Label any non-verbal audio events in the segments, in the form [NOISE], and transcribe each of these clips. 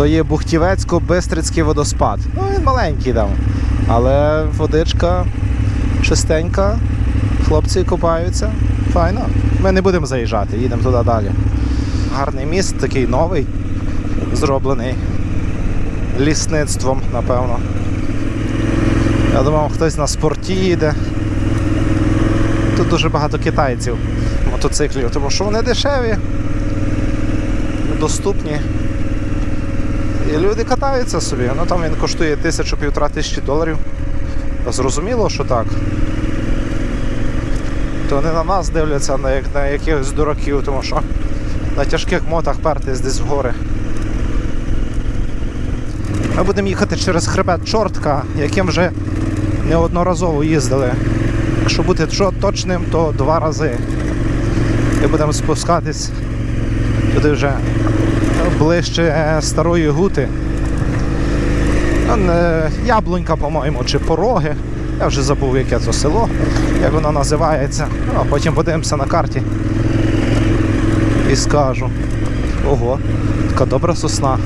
То є Бухтівецько-Бистрицький водоспад. Ну, він маленький там. Але водичка чистенька, хлопці купаються. Файно. Ми не будемо заїжджати, їдемо туди далі. Гарний міст, такий новий, зроблений лісництвом, напевно. Я думав, хтось на спорті їде. Тут дуже багато китайців мотоциклів, тому що вони дешеві, доступні. І люди катаються собі. Ну там він коштує тисячу півтора тисячі доларів. Зрозуміло, що так. То вони на нас дивляться на, як, на якихось дураків, тому що на тяжких мотах пертись десь в гори. Ми будемо їхати через хребет Чортка, яким вже неодноразово їздили. Якщо бути точним, то два рази. І будемо спускатись туди вже ближче е, старої гути. Ну, Яблунька, по-моєму, чи пороги. Я вже забув, яке це село, як воно називається. Ну, а потім подивимося на карті і скажу. Ого, така добра сосна.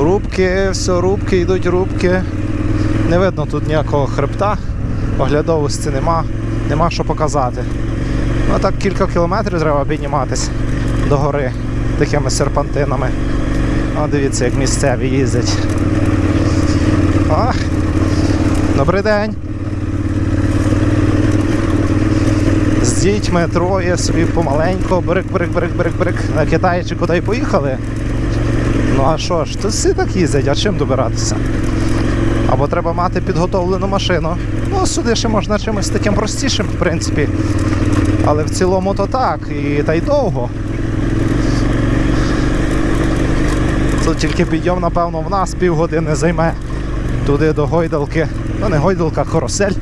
Рубки, все, рубки, йдуть рубки. Не видно тут ніякого хребта, оглядовості нема, нема що показати. Ну так кілька кілометрів треба підніматися до гори такими серпантинами. О, дивіться, як місцеві їздять. Ах, добрий день. З дітьми троє собі помаленько, брик, брик, брик, брик, брик. На Китай чи куди поїхали. Ну а що ж, то всі так їздять, а чим добиратися? Або треба мати підготовлену машину. Ну, сюди ще можна чимось таким простішим, в принципі. Але в цілому то так, і та й довго. Тут тільки підйом, напевно, в нас півгодини займе туди до гойдалки. Ну не гойдалка, карусель.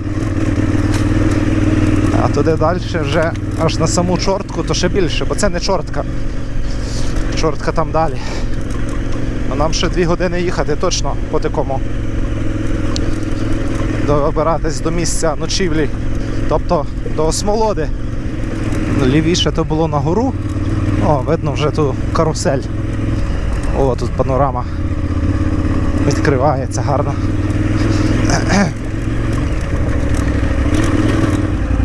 А туди далі вже аж на саму чортку, то ще більше, бо це не чортка. Чортка там далі. А нам ще дві години їхати точно по такому. Добиратись до місця ночівлі. Тобто до Осмолоди. Лівіше то було на гору. О, видно вже ту карусель. О, тут панорама. Відкривається гарно.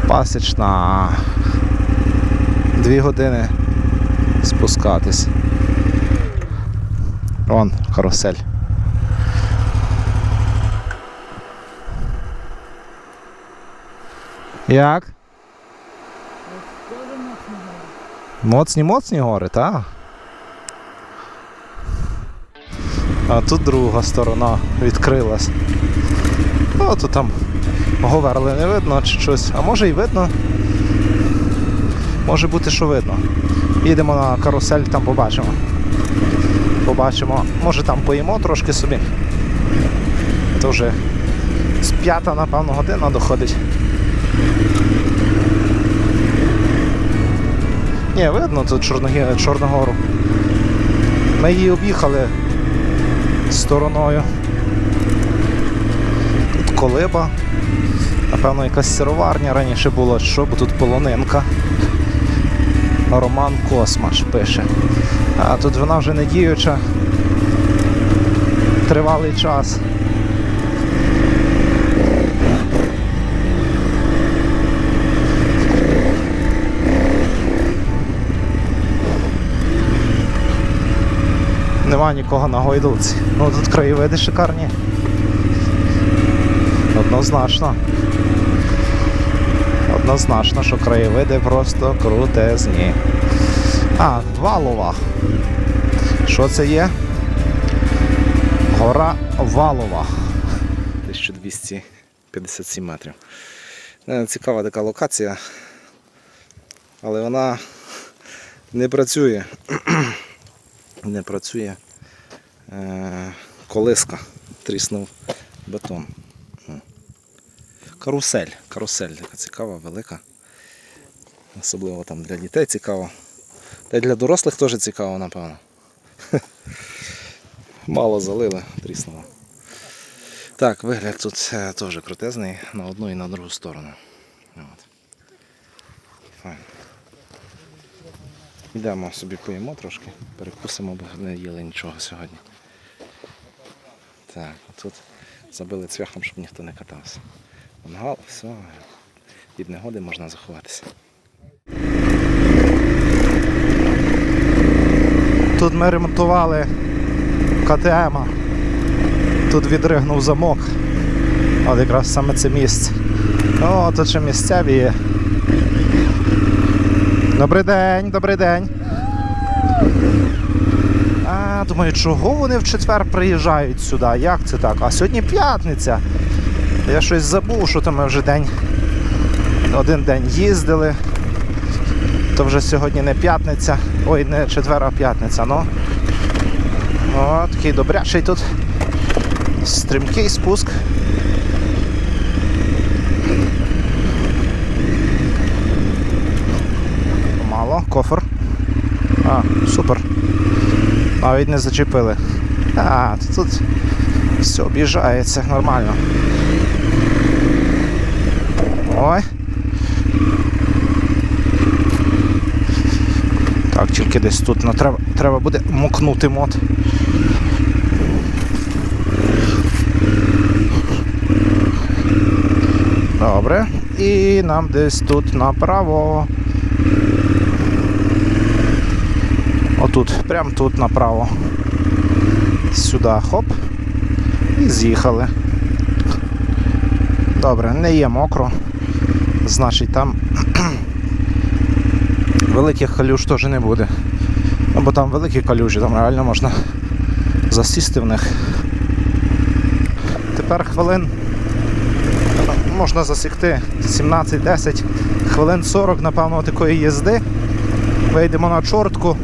Пасічна. Дві години спускатись. Вон, карусель. Як? Моцні, моцні гори, так? А тут друга сторона відкрилась. Ну, там говерли не видно чи щось. А може і видно. Може бути, що видно. Їдемо на карусель, там побачимо. Побачимо. Може там поїмо трошки собі. То вже з п'ята, напевно, година доходить. Ні, видно тут. Чорногору. Ми її об'їхали стороною. Тут колиба. Напевно, якась сироварня раніше була, що, бо тут полонинка. Роман Космаш пише. А тут вона вже не діюча. Тривалий час. Нікого на гойдалці. Ну тут краєвиди шикарні. Однозначно. Однозначно, що краєвиди просто крутезні. А, Валова. Що це є? Гора Валова. 1257 метрів. Цікава така локація. Але вона не працює. [CLEARS THROAT] не працює колиска. Тріснув бетон. Карусель. Карусель така цікава, велика. Особливо там для дітей цікаво. Та й для дорослих теж цікаво, напевно. [LAUGHS] Мало залили, тріснуло. Так, вигляд тут е, теж крутезний на одну і на другу сторону. От. Йдемо собі поїмо трошки, перекусимо, бо не їли нічого сьогодні. Так, тут забили цвяхом, щоб ніхто не катався. Мангал, все, від негоди можна заховатися. Тут ми ремонтували КТМ. Тут відригнув замок. От якраз саме це місце. О, тут ще місцеві є. Добрий день, добрий день. Думаю, чого вони в четвер приїжджають сюди? Як це так? А сьогодні п'ятниця. Я щось забув, що то ми вже день. Один день їздили. То вже сьогодні не п'ятниця. Ой, не четвер, а п'ятниця, ну. О, такий добрячий тут. Стрімкий спуск. Мало, кофр. А, супер. Навіть не зачепили. А, тут все об'їжджається нормально. Ой. Так, тільки десь тут ну, треба, треба буде мокнути мод. Добре. І нам десь тут направо. Отут, прямо тут направо. Сюди, хоп. І з'їхали. Добре, не є мокро. Значить там [CLEARS THROAT] великих калюж теж не буде. Ну, бо там великі калюжі, там реально можна засісти в них. Тепер хвилин можна засікти 17-10, хвилин 40, напевно, такої їзди. Вийдемо на чортку.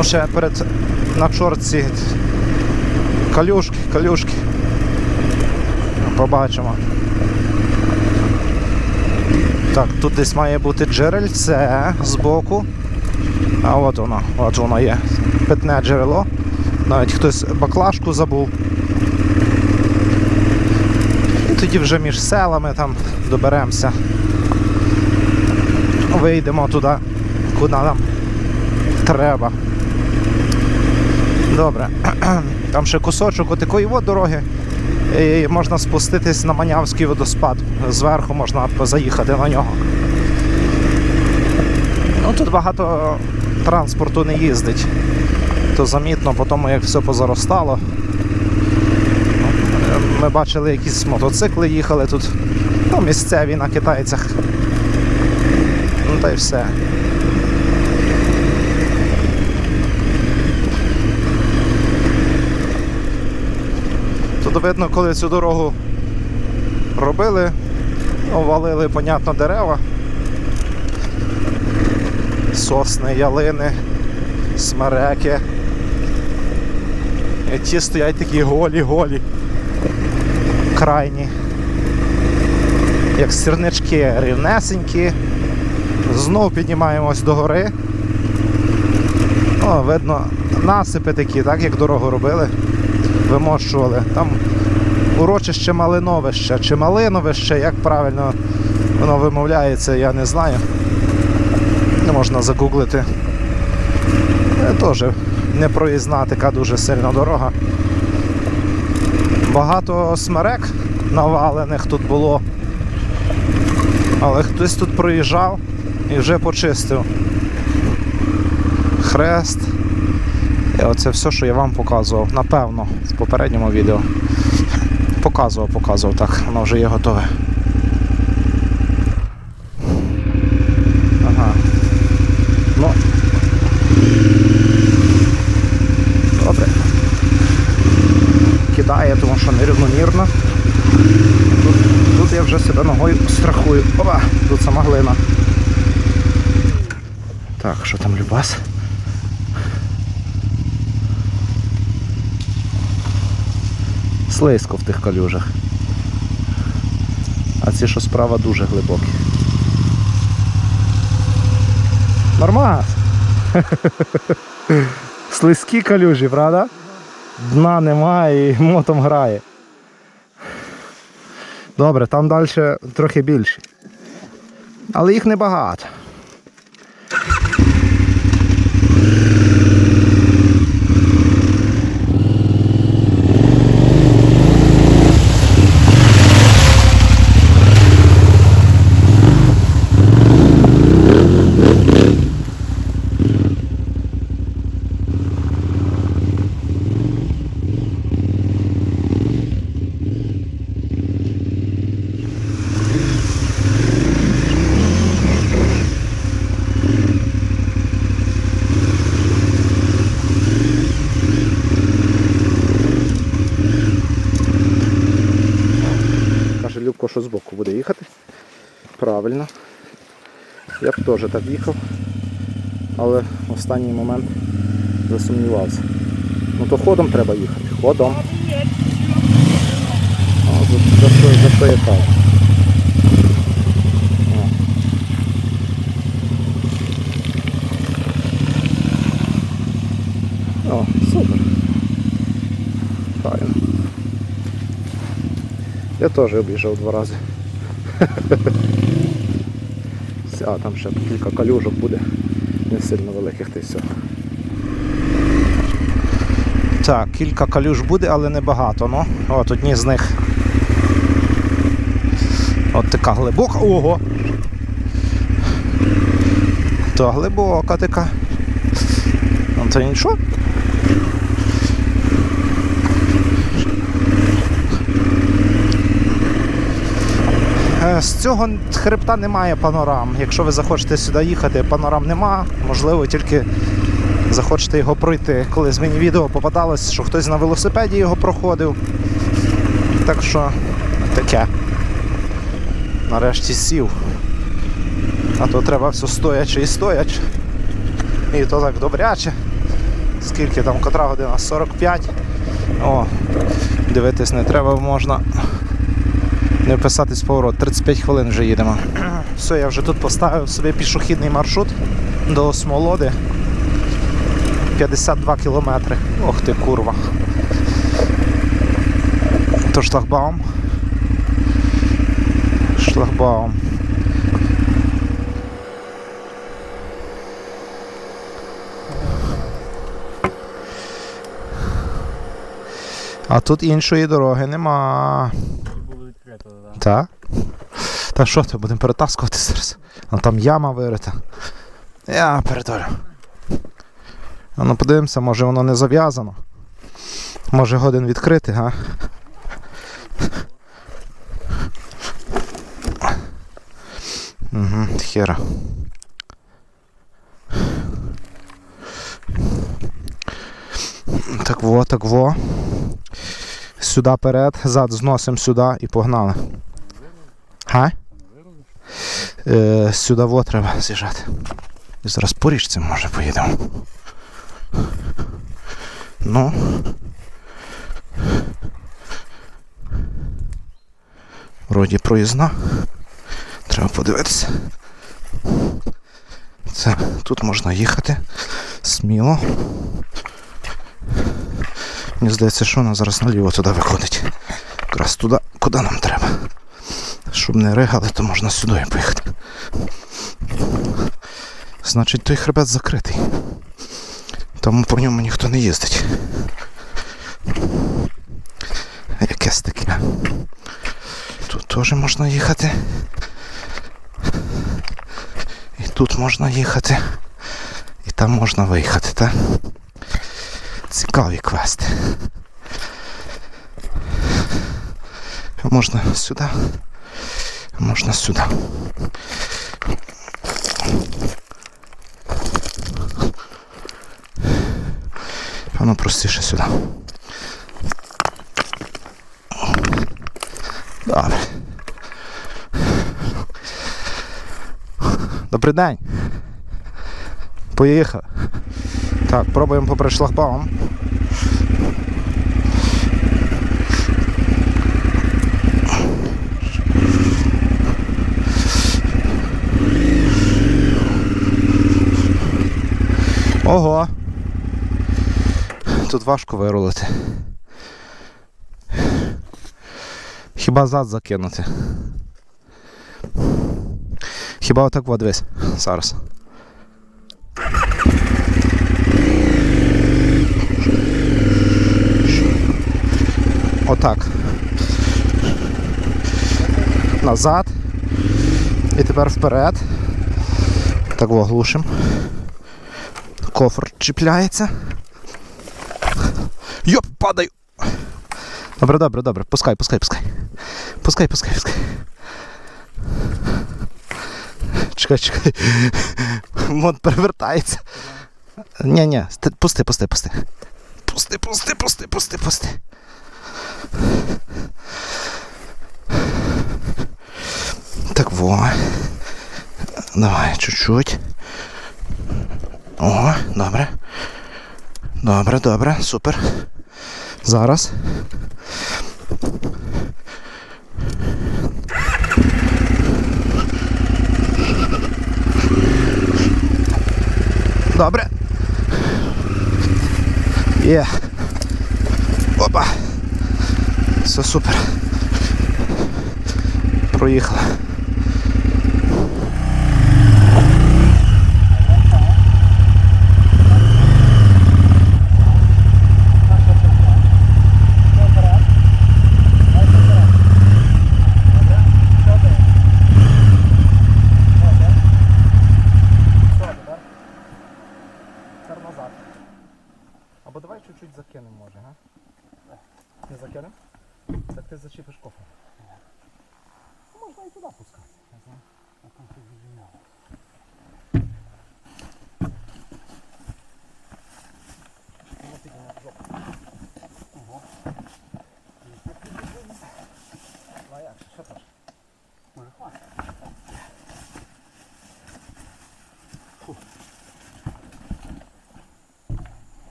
Ну, ще перед на чортці калюшки, калюшки. Побачимо. Так, тут десь має бути джерельце збоку. А от воно, от воно є. Питне джерело. Навіть хтось баклажку забув. І тоді вже між селами там доберемося. Вийдемо туди, куди нам треба. Добре. [CLEARS THROAT] Там ще кусочок отакої от дороги. І можна спуститись на Манявський водоспад. Зверху можна заїхати на нього. Ну, тут багато транспорту не їздить. То замітно по тому, як все позаростало. Ми бачили, якісь мотоцикли їхали тут. Ну, місцеві на китайцях. Ну та й все. Видно, коли цю дорогу робили, овалили, понятно, дерева. Сосни, ялини, смереки. І ті стоять такі голі-голі. Крайні. Як сірнички рівнесенькі. Знов піднімаємось до гори. О, видно, насипи такі, так як дорогу робили вимощували. Там урочище Малиновище чи Малиновище, як правильно воно вимовляється, я не знаю. Не можна загуглити. Е, Теж непроїзна така дуже сильна дорога. Багато смерек навалених тут було. Але хтось тут проїжджав і вже почистив. Хрест. І оце все, що я вам показував, напевно, в попередньому відео. Показував, показував, так, воно вже є готове. Ага. Ну. Добре. Кидає, тому що нерівномірно. Тут, тут я вже себе ногою страхую. Опа, тут сама глина. Так, що там Любас? Слизько в тих калюжах. А ці, що справа, дуже глибокі. Нормас. [LAUGHS] Слизькі калюжі, правда? Дна немає і мотом грає. Добре, там далі трохи більше. Але їх небагато. Що збоку буде їхати. Правильно. Я б теж так їхав. Але в останній момент засумнівався. Ну то ходом треба їхати. Ходом. О, за, за, за що я кажу? О. О, супер. Файно. Я теж об'їжджав два рази. [LAUGHS] Все, А там ще кілька калюжок буде, не сильно великих та все. Так, кілька калюж буде, але не багато. Ну. От одні з них. От така глибока. Ого! То глибока така. Ну то нічого. З цього хребта немає панорам. Якщо ви захочете сюди їхати, панорам нема. Можливо, тільки захочете його пройти. Колись мені відео попадалось, що хтось на велосипеді його проходив. Так що таке. Нарешті сів. А то треба все стоячи і стоячи. І то так добряче. Скільки там котра година? 45. О, дивитись не треба, можна не вписатись в поворот. 35 хвилин вже їдемо. [CLEARS THROAT] Все, я вже тут поставив собі пішохідний маршрут до Смолоди. 52 кілометри. Ох ти курва. То шлагбаум. Шлагбаум. А тут іншої дороги нема. Та? Та що ти, будемо перетаскувати зараз? А там яма вирита. Я перетворю. А ну подивимося, може воно не зав'язано. Може годин відкрити, га? Угу, хера. Так во, так во. Сюди перед, зад зносимо сюди і погнали. Га? Е, сюди во треба з'їжджати. Зараз по річці може поїдемо. Ну. Вроді проїзна. Треба подивитися. Це тут можна їхати сміло. Мені здається, що вона зараз наліво туди виходить. Якраз туди, куди нам треба. Щоб не ригали, то можна сюди поїхати. Значить, той хребет закритий. Тому по ньому ніхто не їздить. Якесь таке. Тут теж можна їхати. І тут можна їхати. І там можна виїхати, так? Цікаві квести. Можна сюди. Можна сюди. Воно простіше сюди. Добре. Добрий день. Поїхав. Так, пробуємо попри шлагбаум. Ого. Тут важко вирулити. Хіба зад закинути? Хіба отак от дивись зараз. Отак. Назад. І тепер вперед. Так во. Кофр чіпляється. Йоп, падаю. Добре, добре, добре. Пускай, пускай, пускай. Пускай, пускай, пускай. Чекай, чекай. Мод перевертається. Ні, ні, пусти, пусти, пусти. Пусти, пусти, пусти, пусти, пусти. Так во. Давай, чуть-чуть. О, добре. Добре, добре, супер. Зараз. Добре. Є. Опа. Все супер. Проїхала. Тепер назад. Або давай чуть-чуть закинемо, може, га? Не закинемо? Так ти зачепиш кофе. Можна і туди пускати. Ну а як, що там? Може хватить.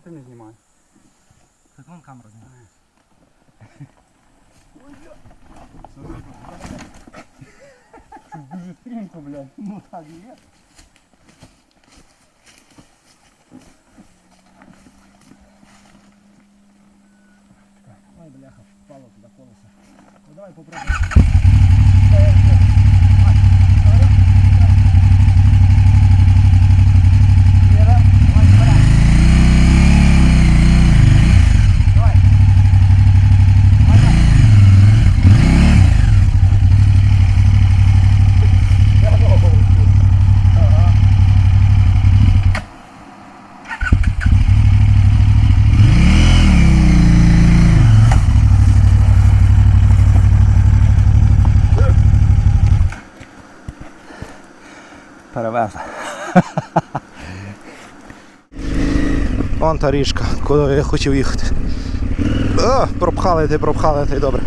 Що ти не знімаєш? Так вон камера знімає. Дуже стрімко, блядь. Ну так нет! є. Ой, бляха, впало туди колесо. Ну давай попробуємо. Перевезли. Вон та річка, куди я хотів їхати. О, пропхали ти, пропхали ти, добре.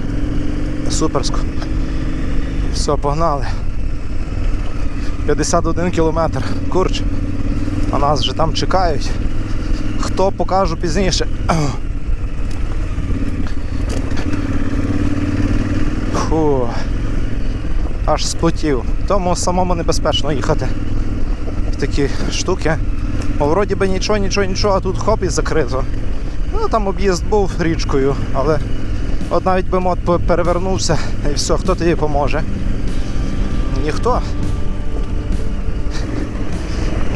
Суперсько. Все, погнали. 51 кілометр. Курч. А нас вже там чекають. Хто покажу пізніше. Фу. Аж спотів. Тому самому небезпечно їхати в такі штуки. Бо вроді би нічого, нічого, нічого, а тут хоп і закрито. Ну там об'їзд був річкою, але от навіть би мод перевернувся і все, хто тобі поможе? Ніхто.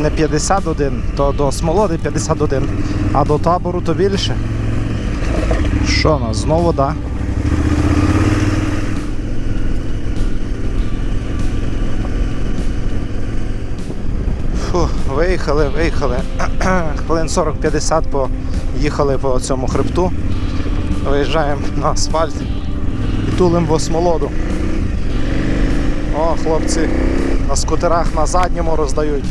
Не 51, то до Смолоди 51, а до табору то більше. Що у нас? Знову вода. Фу, виїхали, виїхали. [CLEARS THROAT] Хвилин 40-50 поїхали по цьому хребту. Виїжджаємо на асфальт і тулим в осмолоду. О, хлопці на скутерах на задньому роздають.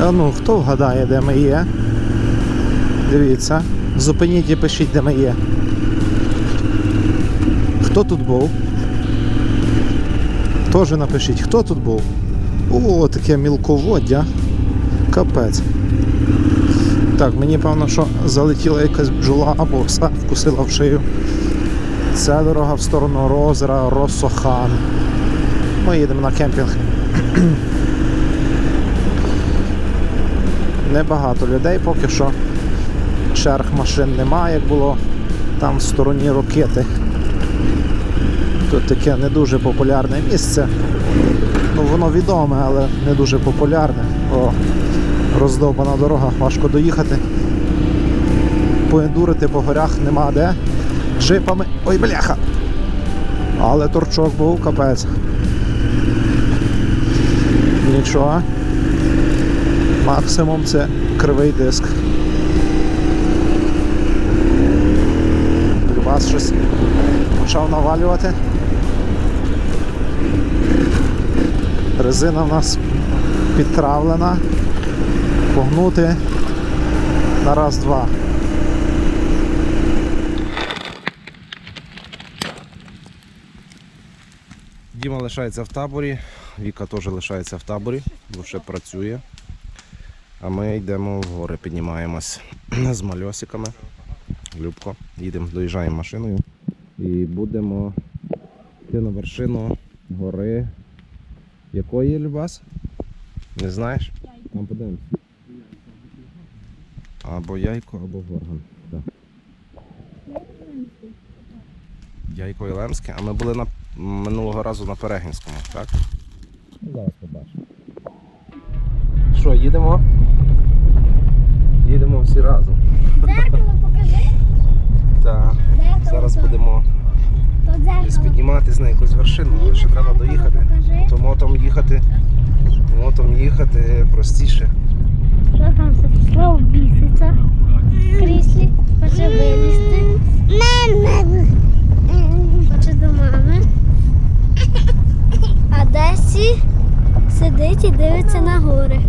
А ну, хто вгадає, де ми є? Дивіться. Зупиніть і пишіть, де ми є. Хто тут був? Теж напишіть, хто тут був? О, таке мілководдя. Капець. Так, мені певно, що залетіла якась бджола або все вкусила в шию. Це дорога в сторону озера Росохан. Ми їдемо на кемпінг. [CLEARS THROAT] Небагато людей поки що. Черг машин немає, як було там в стороні ракети. Тут таке не дуже популярне місце. Воно відоме, але не дуже популярне. О, роздовбана дорога, важко доїхати. Поендурити по горях нема де. Джипами. Ой, бляха! Але торчок був капець. Нічого. Максимум це кривий диск. Вас щось почав навалювати. Резина в нас підтравлена. погнути. На раз-два. Діма лишається в таборі, Віка теж лишається в таборі, бо ще працює. А ми йдемо в гори, піднімаємось з мальосиками. Любко, їдемо, доїжджаємо машиною і будемо йти на вершину гори. Якої Любас? Не знаєш? Там подивимось. Або яйко, або горган. Так. Яйко і Лемське, а ми були на минулого разу на Перегінському, так? Ну, Зараз побачимо. Що, їдемо? Їдемо всі разом. Дзеркало покажи. Так. Зараз то- будемо десь дзеркало. підніматись на якусь вершину, але ще треба доїхати. То мотом їхати. Мотом їхати простіше. Що там це слово біситься? Кріслі. Хоче вилізти. Хоче до мами. А Десі сидить і дивиться на гори.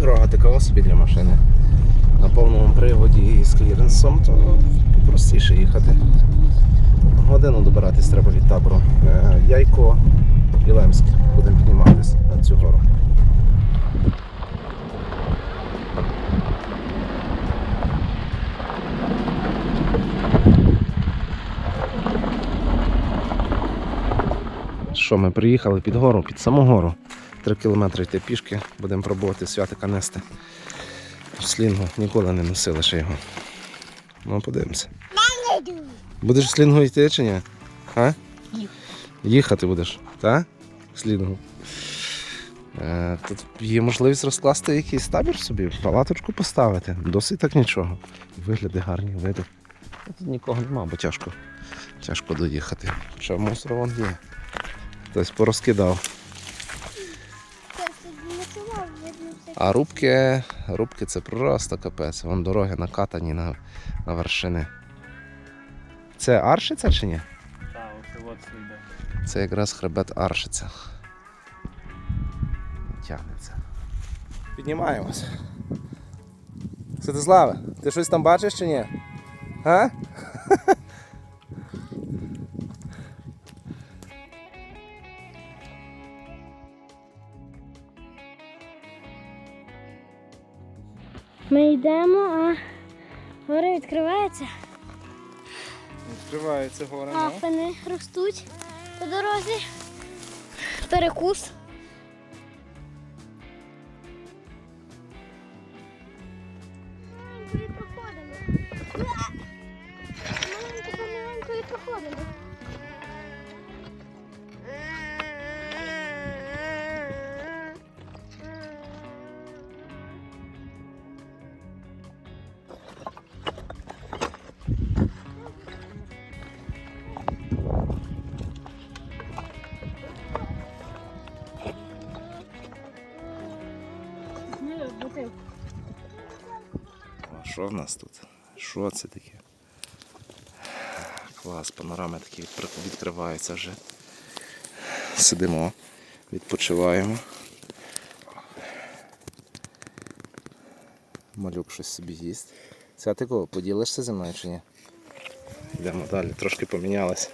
Дорога така собі для машини. На повному приводі з кліренсом, то простіше їхати. Годину добиратись треба від табору. Е, Яйко і Лемськ. Будемо підніматись на цю гору. Що, ми приїхали під гору, під саму гору. Три кілометри йти пішки, будемо пробувати святика нести. Слінгу ніколи не носили ще його. Ну, подивимося. Будеш в слінгу йти чи ні? А? Їхати будеш, так? Слінгу. Е, тут є можливість розкласти якийсь табір собі, палаточку поставити. Досить так нічого. Вигляди гарні, види. Тут нікого нема, бо тяжко. Тяжко доїхати. Ще мусор вон є. Хтось порозкидав. А рубки, рубки це просто капець. Вон дороги накатані на, на вершини. Це Аршиця чи ні? Так, оце от йде. Це якраз хребет Аршиця. Тягнеться. Піднімаємось. Святославе, ти щось там бачиш чи ні? А? Ми йдемо, а гори відкриваються. Відкривається гори. ну. Ростуть по дорозі. Перекус. Нас тут? Що це таке? Клас, панорами такі відкриваються вже. Сидимо, відпочиваємо. Малюк щось собі їсть. Святико, поділишся зі мною чи ні? Йдемо далі, трошки помінялось.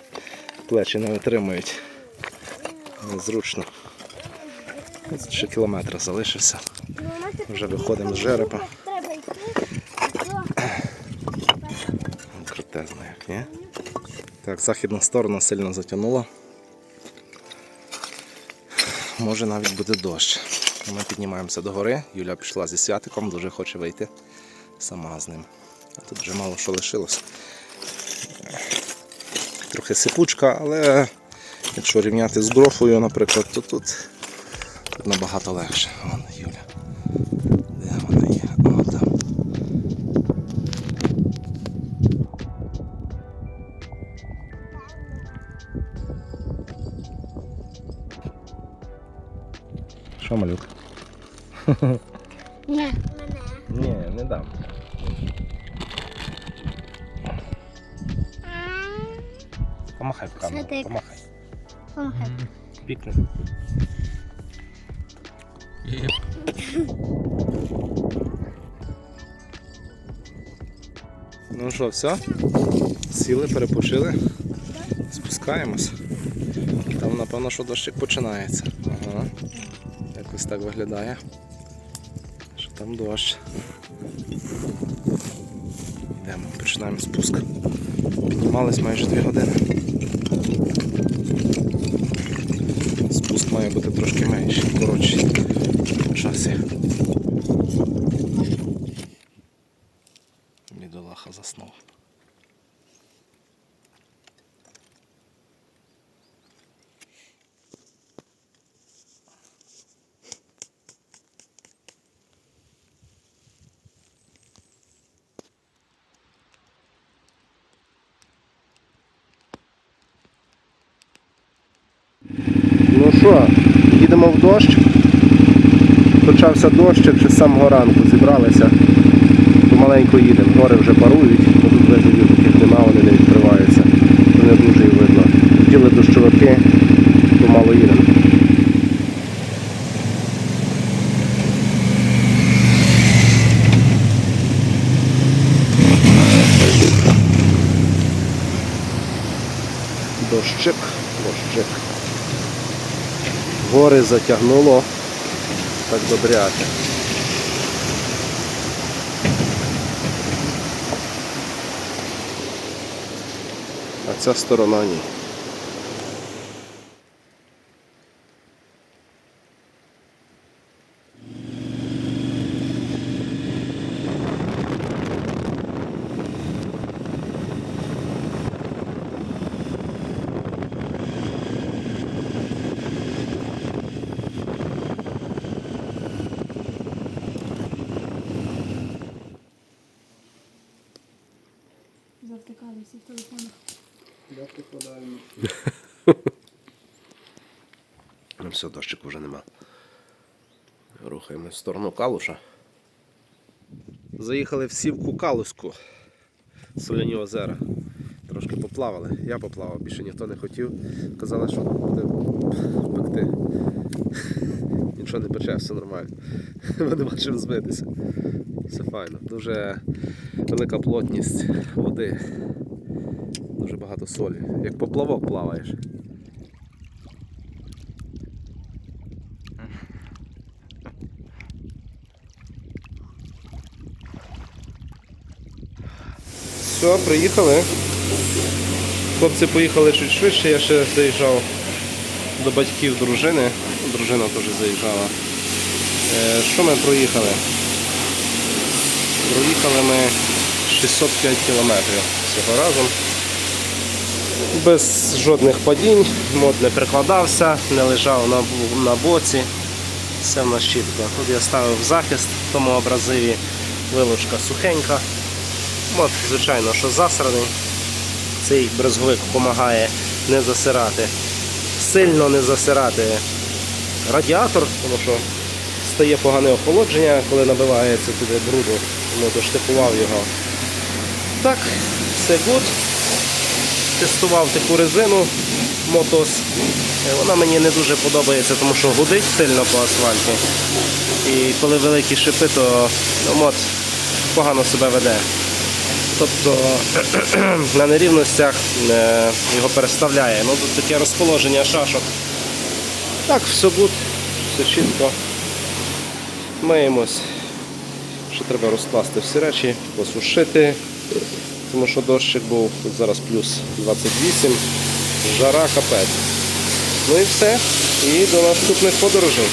Плечі не витримують. Незручно. Ще кілометр залишився. Вже виходимо з жерепа. Треба йти. Крутезно як, ні? Так, західна сторона сильно затягнула. Може навіть буде дощ. Ми піднімаємося до гори. Юля пішла зі святиком, дуже хоче вийти сама з ним. А тут вже мало що лишилось. Трохи сипучка, але якщо рівняти з грофою, наприклад, то тут набагато легше. Вон Юля. Що малюк? Ні. Ні, не дам. Помахай в камеру, Святик. помахай. Помахай. Пікни. Ну що, все? Сіли, перепочили. Спускаємось. Там, напевно, що дощик починається. Якось так виглядає. Що там дощ. Йдемо, починаємо спуск. Піднімались майже 2 години. Спуск має бути трошки менший, коротший в часі. Бідолаха заснув. Що, їдемо в дощ. Почався дощик ще з самого ранку зібралися. Помаленьку їдемо. Гори вже парують, бо тут виглядів таких нема, вони не відкриваються. Не дуже і видно. Діли дощовики, помало їдемо. Дощик, дощик. Гори затягнуло так добряти. А ця сторона ні. Завтикалися в телефонах. Ну все, дощику вже нема. Рухаємось в сторону Калуша. Заїхали в сівку Калуську. Соляні озера. Трошки поплавали. Я поплавав, більше ніхто не хотів. Казали, що буде пекти. Нічого не пече, все нормально. Ми нема чим збитися. Все файно. Дуже велика плотність води. Дуже багато солі. Як поплавок плаваєш. Все, приїхали. Хлопці поїхали чуть швидше, я ще заїжджав до батьків дружини. Дружина теж заїжджала. Е, Що ми проїхали? Проїхали ми 605 кілометрів всього разом. Без жодних падінь, мод не прикладався, не лежав на, на боці. Все в нас чітко. Тут я ставив захист в тому абразиві, вилучка сухенька. Мод, звичайно, що засраний. Цей брезговик допомагає не засирати. Сильно не засирати радіатор, тому що стає погане охолодження, коли набивається туди бруду, тому доштикував його. Так, все гуд. Тестував таку резину мотос. Е, Вона мені не дуже подобається, тому що гудить сильно по асфальті. І коли великі шипи, то ну, мот погано себе веде. Тобто [CLEARS THROAT] на нерівностях е, його переставляє. Ну, тут таке розположення шашок. Так, все гуд, все чітко. Миємось. Ще треба розкласти всі речі, посушити, тому що дощик був тут зараз плюс 28, жара капець. Ну і все. І до наступних подорожей.